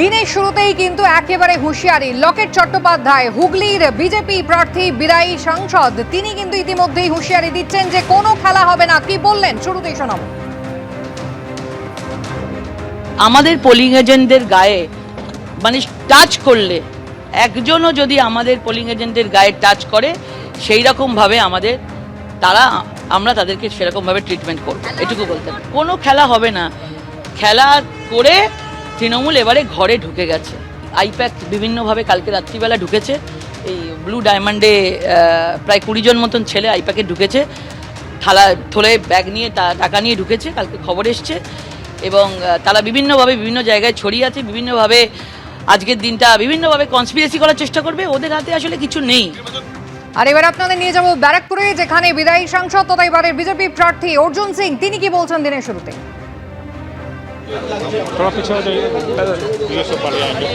দিনের শুরুতেই কিন্তু একেবারে হুঁশিয়ারি। লকেট চট্টোপাধ্যায় হুগলির বিজেপি প্রার্থী বিরাই সাংসদ তিনি কিন্তু ইতিমধ্যেই হুঁশিয়ারি দিচ্ছেন যে কোনো খেলা হবে না। কি বললেন শুরুতেই শোনাব আমাদের পোলিং এজেন্টদের গায়ে মানে টাচ করলে একজনও যদি আমাদের পোলিং এজেন্টদের গায়ে টাচ করে সেই রকমভাবে আমাদের তারা আমরা তাদেরকে সেরকমভাবে ট্রিটমেন্ট করব। এটুকু বলতে কোনো খেলা হবে না। খেলা করে তৃণমূল এবারে ঘরে ঢুকে গেছে। আইপ্যাক বিভিন্নভাবে কালকে রাত্রিবেলা ঢুকেছে। এই ব্লু ডায়মন্ডে প্রায় কুড়ি জন মতন ছেলে আইপ্যাকে ঢুকেছে। থালা, থলে, ব্যাগ নিয়ে টা- টাকা নিয়ে ঢুকেছে, কালকে খবর এসছে। এবং তারা বিভিন্নভাবে বিভিন্ন জায়গায় ছড়িয়ে আছে, বিভিন্নভাবে আজকের দিনটা বিভিন্নভাবে কনস্পিরেসি করার চেষ্টা করবে। ওদের হাতে আসলে কিছু নেই। আর এবার আপনাদের নিয়ে যাব ব্যারাকপুরে, যেখানে বিদায়ী সাংসদ তথা এবারের বিজেপি প্রার্থী অর্জুন সিং। তিনি কি বলছেন দিনের শুরুতে? थोड़ा पीछे हो जाइए ये सब पड़ जाएंगे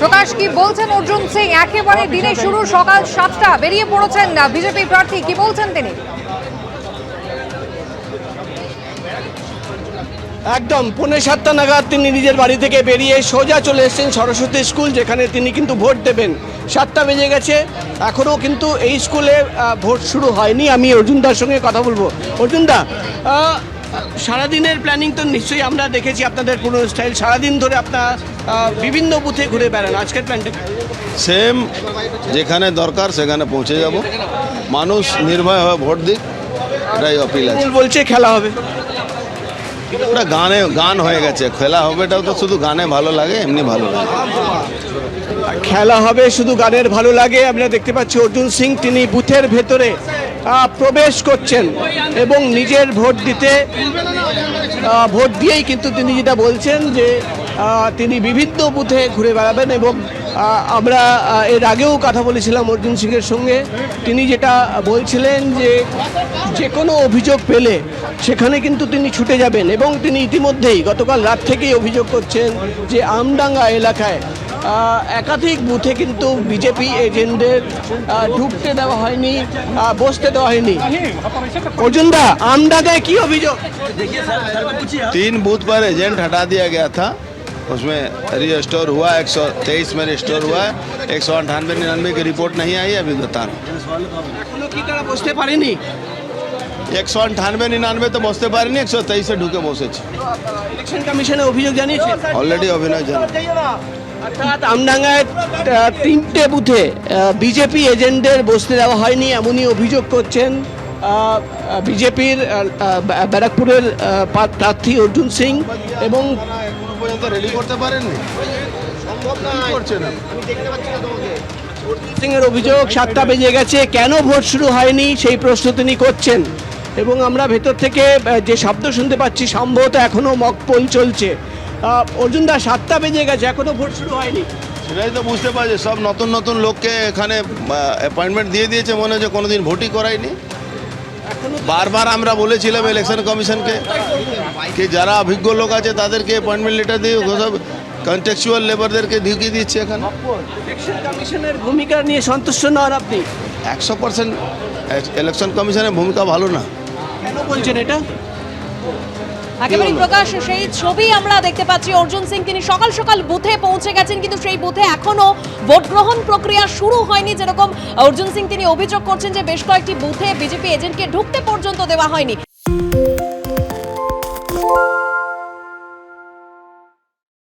প্রকাশ কি বলছেন অর্জুন সিং একেবারে দিনের শুরু সকাল সাতটা বেরিয়ে পড়েছেন বিজেপি প্রার্থী কি বলছেন তিনি একদম পৌনে সাতটা নাগাদ তিনি নিজের বাড়ি থেকে বেরিয়ে সোজা চলে এসেছেন সরস্বতী স্কুল যেখানে তিনি কিন্তু ভোট দেবেন সাতটা বেজে গেছে এখনও কিন্তু এই স্কুলে আহ, ভোট শুরু হয়নি আমি অর্জুনদার সঙ্গে কথা বলবো অর্জুনদা আহ, সারাদিনের প্ল্যানিং তো নিশ্চয়ই আমরা দেখেছি আপনাদের পুরো স্টাইল সারাদিন ধরে আপনার বিভিন্ন বুথে ঘুরে বেড়ান। আজকের প্ল্যানটা? সেম যেখানে দরকার সেখানে পৌঁছে যাব। মানুষ নির্ভয় হয়ে ভোট দিক এটাই অপিল আছে। বলছে খেলা হবে। ওটা গানে গান হয়ে গেছে। খেলা হবেটাও তো শুধু গানে ভালো লাগে এমনি ভালো লাগে। খেলা হবে, শুধু গানের ভালো লাগে। আমরা দেখতে পাচ্ছি অর্জুন সিং, তিনি বুথের ভেতরে প্রবেশ করছেন এবং নিজের ভোট দিতে ভোট দিয়েই কিন্তু তিনি যেটা বলছেন যে তিনি বিভিন্ন বুথে ঘুরে বেড়াবেন এবং আমরা এর আগেও কথা বলেছিলাম অর্জুন সিংয়ের সঙ্গে। তিনি যেটা বলছিলেন যে যে কোনো অভিযোগ পেলে সেখানে কিন্তু তিনি ছুটে যাবেন এবং তিনি ইতিমধ্যেই গতকাল রাত থেকেই অভিযোগ করছেন যে আমডাঙ্গা এলাকায় একাধিক বুথে কিন্তু বিজেপি এজেন্টদের আহ, ঢুকতে দেওয়া হয়নি আহ, বসতে দেওয়া হয়নি অর্জুনদা আমডাঙ্গায় কি অভিযোগ तीन बूथ पर एजेंट हटा दिया गया था उसमें रजिस्टोर हुआ एक सौ तेईस में रजिस्टोर हुआ है एक सौ अंठानवे निन्यानवे की रिपोर्ट नहीं आई अभी बता रहा এখনো কি তারা বসতে পারেনি हूँ एक सौ अंठानवे निन्यानवे तो बसते पारे नहीं एक सौ तेईस से ढुके बसे ইলেকশন কমিশনে অভিযোগ জানিয়েছে ऑलरेडी अभिनय जाना আমডাঙ্গায় তিনটে বুথে বিজেপি এজেন্টদের বসতে দেওয়া হয়নি, এমনই অভিযোগ করছেন বিজেপির ব্যারাকপুরের প্রার্থী অর্জুন সিং এবং পর্যন্ত করতে পারেননি সিং এর অভিযোগ সাতটা বেজে গেছে, কেন ভোট শুরু হয়নি, সেই প্রশ্ন তিনি করছেন। এবং আমরা ভেতর থেকে যে শব্দ শুনতে পাচ্ছি, সম্ভবত এখনও মক পোল চলছে। অর্জুন দা সাতটা বেজে গেছে এখনও ভোট শুরু হয়নি। সেটাই তো বুঝতে পারছি সব নতুন নতুন লোককে এখানে অ্যাপয়েন্টমেন্ট দিয়ে দিয়েছে মনে হচ্ছে কোনোদিন ভোটই করায়নি। বারবার আমরা বলেছিলাম ইলেকশন কমিশনকে কি যারা অভিজ্ঞ লোক আছে তাদেরকে অ্যাপয়েন্টমেন্ট লেটার দিয়ে সব কন্টেকচুয়াল লেবারদেরকে ঢুকিয়ে দিচ্ছে এখানে। ইলেকশন কমিশনের ভূমিকা নিয়ে সন্তুষ্ট নন আপনি? একশো পার্সেন্ট ইলেকশন কমিশনের ভূমিকা ভালো না। কেন বলছেন এটা? একেবারে প্রকাশ সেই ছবি আমরা দেখতে পাচ্ছি। অর্জুন সিং তিনি সকাল সকাল বুথে পৌঁছে গেছেন কিন্তু সেই বুথে এখনও ভোট গ্রহণ প্রক্রিয়া শুরু হয়নি। যেরকম অর্জুন সিং তিনি অভিযোগ করছেন যে বেশ কয়েকটি বুথে বিজেপি এজেন্টকে ঢুকতে পর্যন্ত দেওয়া হয়নি।